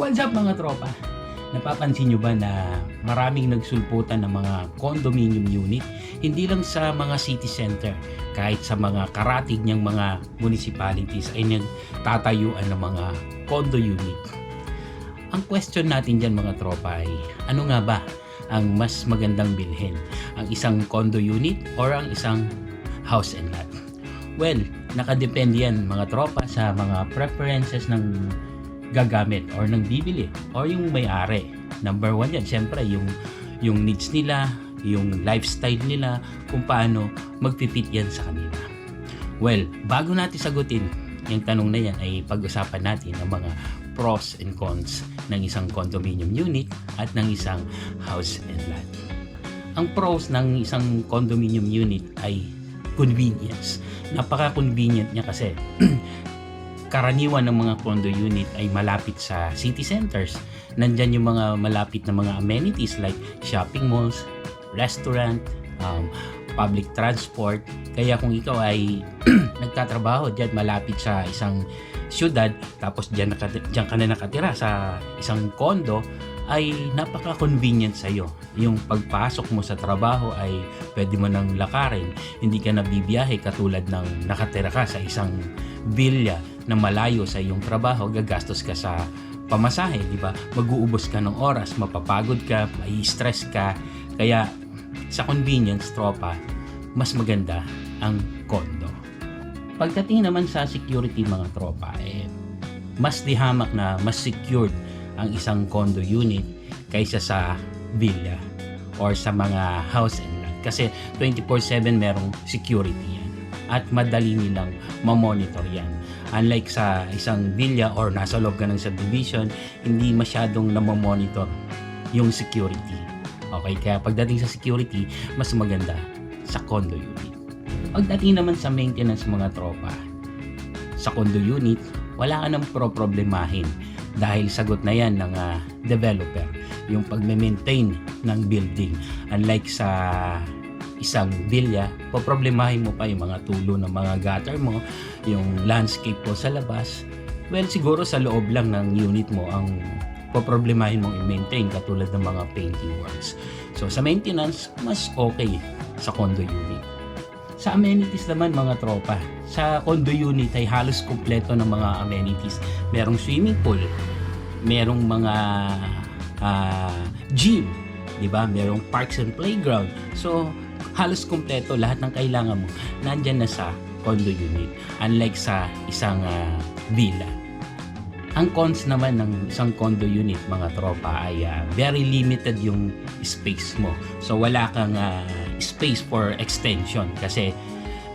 What's up mga tropa? Napapansin nyo ba na maraming nagsulputan ng mga condominium unit hindi lang sa mga city center kahit sa mga karatig niyang mga municipalities ay nagtatayuan ng mga condo unit. Ang question natin dyan mga tropa ay ano nga ba ang mas magandang bilhin? Ang isang condo unit or ang isang house and lot? Well, nakadepende yan mga tropa sa mga preferences ng gagamit or ng bibili or yung may-ari. Number one yan, syempre yung, yung needs nila, yung lifestyle nila, kung paano magpipit yan sa kanila. Well, bago natin sagutin yung tanong na yan ay pag-usapan natin ang mga pros and cons ng isang condominium unit at ng isang house and lot. Ang pros ng isang condominium unit ay convenience. Napaka-convenient niya kasi karaniwan ng mga condo unit ay malapit sa city centers. Nandyan yung mga malapit na mga amenities like shopping malls, restaurant, um, public transport. Kaya kung ikaw ay nagtatrabaho diyan malapit sa isang syudad tapos diyan, nakati- diyan ka na nakatira sa isang condo ay napaka-convenient sa iyo. Yung pagpasok mo sa trabaho ay pwede mo nang lakarin. Hindi ka na bibiyahe katulad ng nakatira ka sa isang villa na malayo sa iyong trabaho, gagastos ka sa pamasahe, di ba? Mag-uubos ka ng oras, mapapagod ka, may stress ka. Kaya sa convenience, tropa, mas maganda ang condo. Pagdating naman sa security mga tropa, eh, mas dihamak na mas secured ang isang condo unit kaysa sa villa or sa mga house and lot. Kasi 24-7 merong security yan at madali nilang mamonitor yan. Unlike sa isang villa or nasa loob ka ng subdivision, hindi masyadong namomonitor yung security. Okay, kaya pagdating sa security, mas maganda sa condo unit. Pagdating naman sa maintenance mga tropa, sa condo unit, wala ka nang pro-problemahin dahil sagot na yan ng ah, developer yung pagme-maintain ng building. Unlike sa isang villa, poproblemahin mo pa yung mga tulo ng mga gutter mo, yung landscape po sa labas. Well, siguro sa loob lang ng unit mo ang poproblemahin mong i-maintain katulad ng mga painting works. So sa maintenance, mas okay sa condo unit. Sa amenities naman mga tropa, sa condo unit ay halos kumpleto ng mga amenities. Merong swimming pool, merong mga ah, gym, 'di ba? Merong parks and playground. So halos kumpleto lahat ng kailangan mo nandyan na sa condo unit unlike sa isang ah, villa. Ang cons naman ng isang condo unit mga tropa ay ah, very limited yung space mo. So wala kang ah, space for extension kasi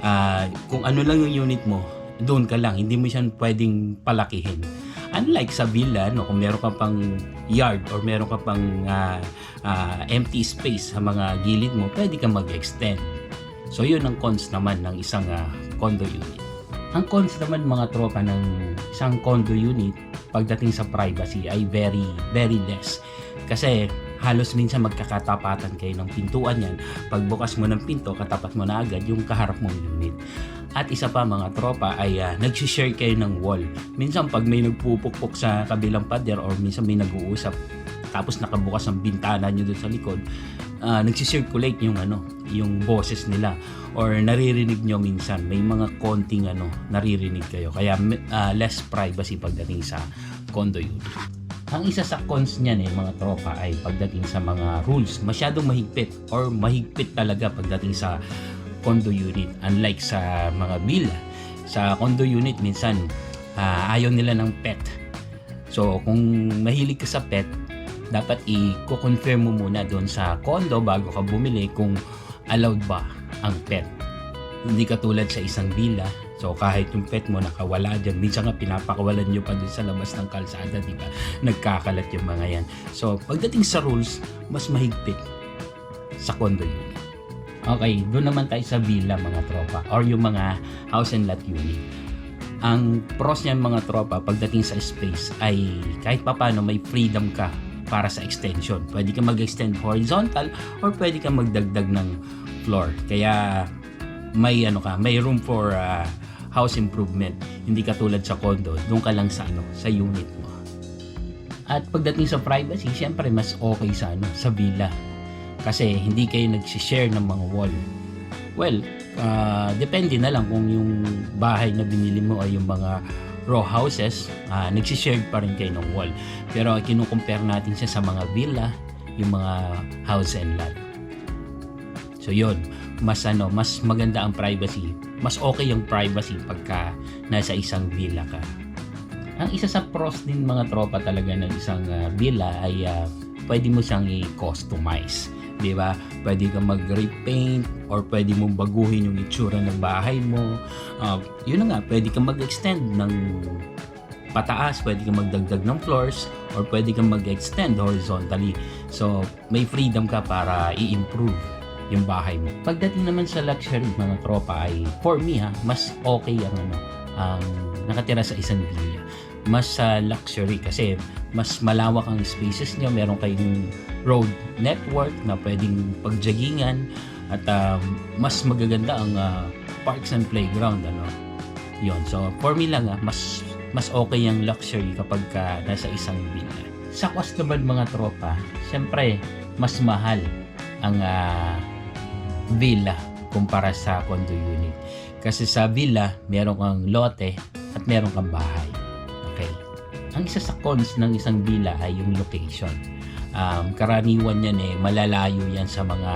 ah, kung ano lang yung unit mo, doon ka lang, hindi mo siya pwedeng palakihin. Unlike sa villa, no, kung meron ka pang yard or meron ka pang ah, ah, empty space sa mga gilid mo, pwede ka mag-extend. So yun ang cons naman ng isang ah, condo unit. Ang cons naman mga tropa ng isang condo unit pagdating sa privacy ay very very less. Kasi halos minsan magkakatapatan kayo ng pintuan yan. Pagbukas mo ng pinto, katapat mo na agad yung kaharap mong unit. At isa pa mga tropa ay uh, nag-share kayo ng wall. Minsan pag may nagpupukpok sa kabilang pader or minsan may nag-uusap tapos nakabukas ang bintana nyo doon sa likod, uh, nagsisirculate yung ano, yung boses nila or naririnig nyo minsan may mga konting ano naririnig kayo kaya uh, less privacy pagdating sa condo unit. Ang isa sa cons niyan eh mga tropa ay pagdating sa mga rules masyadong mahigpit or mahigpit talaga pagdating sa condo unit unlike sa mga villa sa condo unit minsan uh, ayaw nila ng pet so kung mahilig ka sa pet dapat i-confirm mo muna doon sa condo bago ka bumili kung allowed ba ang pet. Hindi katulad sa isang villa. So kahit yung pet mo nakawala dyan, minsan nga pinapakawalan nyo pa doon sa labas ng kalsada, di ba? Nagkakalat yung mga yan. So pagdating sa rules, mas mahigpit sa condo unit. Okay, doon naman tayo sa villa mga tropa or yung mga house and lot unit. Ang pros niyan mga tropa pagdating sa space ay kahit papano may freedom ka para sa extension. Pwede ka mag-extend horizontal or pwede ka magdagdag ng floor. Kaya may ano ka, may room for uh, house improvement. Hindi katulad sa condo, doon ka lang sa ano, sa unit mo. At pagdating sa privacy, siyempre mas okay sa ano, sa villa. Kasi hindi kayo nag-share ng mga wall. Well, ah, depende na lang kung yung bahay na binili mo ay yung mga row houses, uh, nagsishare pa rin kayo ng wall. Pero kinukumpare natin siya sa mga villa, yung mga house and lot. So yun, mas ano, mas maganda ang privacy. Mas okay yung privacy pagka nasa isang villa ka. Ang isa sa pros din mga tropa talaga ng isang ah, villa ay ah, pwede mo siyang i-customize. 'Di ba? Pwede kang mag-repaint or pwede mong baguhin yung itsura ng bahay mo. Ah, yun na nga, pwede kang mag-extend ng pataas, pwede kang magdagdag ng floors or pwede kang mag-extend horizontally. So, may freedom ka para i-improve yung bahay mo. Pagdating naman sa luxury mga tropa ay for me ha, mas okay ang ano, ang nakatira sa isang villa. Mas sa luxury kasi mas malawak ang spaces niyo, meron kayong road network na pwedeng pagjagingan at um, mas magaganda ang ah, parks and playground ano. Yon. So for me lang ah, mas mas okay ang luxury kapag ka nasa isang villa. Sa cost naman mga tropa, syempre mas mahal ang ah, villa kumpara sa condo unit. Kasi sa villa, meron kang lote at meron kang bahay. Okay. Ang isa sa cons ng isang villa ay yung location. Um, karaniwan yan eh, malalayo yan sa mga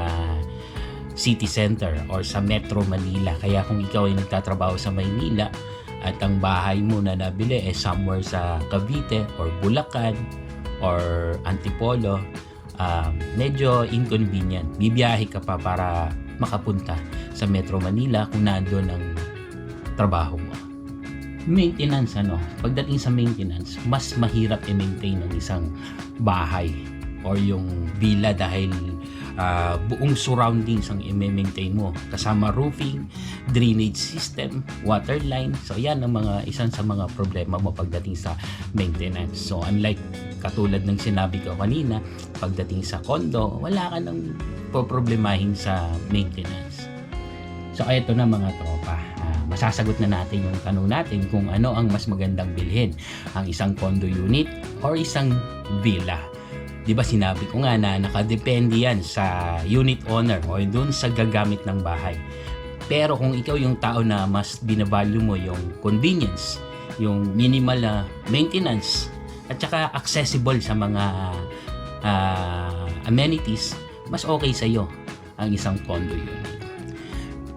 city center or sa Metro Manila. Kaya kung ikaw ay nagtatrabaho sa Maynila at ang bahay mo na nabili eh somewhere sa Cavite or Bulacan or Antipolo, um, medyo inconvenient. Bibiyahe ka pa para makapunta sa Metro Manila kung nandoon ang trabaho mo. Maintenance ano, pagdating sa maintenance, mas mahirap i-maintain ng isang bahay or yung villa dahil ah, buong surroundings ang i-maintain mo kasama roofing, drainage system, water line. So yan ang mga isan sa mga problema mo pagdating sa maintenance. So unlike katulad ng sinabi ko kanina, pagdating sa condo, wala ka nang poproblemahin sa maintenance. So ito na mga tropa, Ah, masasagot na natin yung tanong natin kung ano ang mas magandang bilhin, ang isang condo unit or isang villa. 'Di ba sinabi ko nga na nakadepende yan sa unit owner o dun sa gagamit ng bahay. Pero kung ikaw yung tao na mas binavalue mo yung convenience, yung minimal na maintenance, at saka accessible sa mga ah, amenities, mas okay sa iyo ang isang condo unit.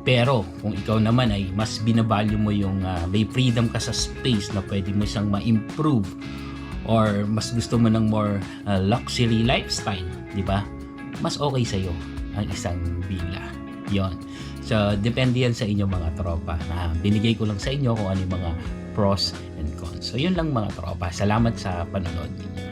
Pero kung ikaw naman ay mas binavalue mo yung ah, may freedom ka sa space na pwede mo siyang ma-improve or mas gusto mo ng more ah, luxury lifestyle, di ba? Mas okay sa iyo ang isang villa. 'Yon. So, depende yan sa inyo mga tropa. Na binigay ko lang sa inyo kung ano yung mga pros and cons. So, yun lang mga tropa. Salamat sa panonood ninyo.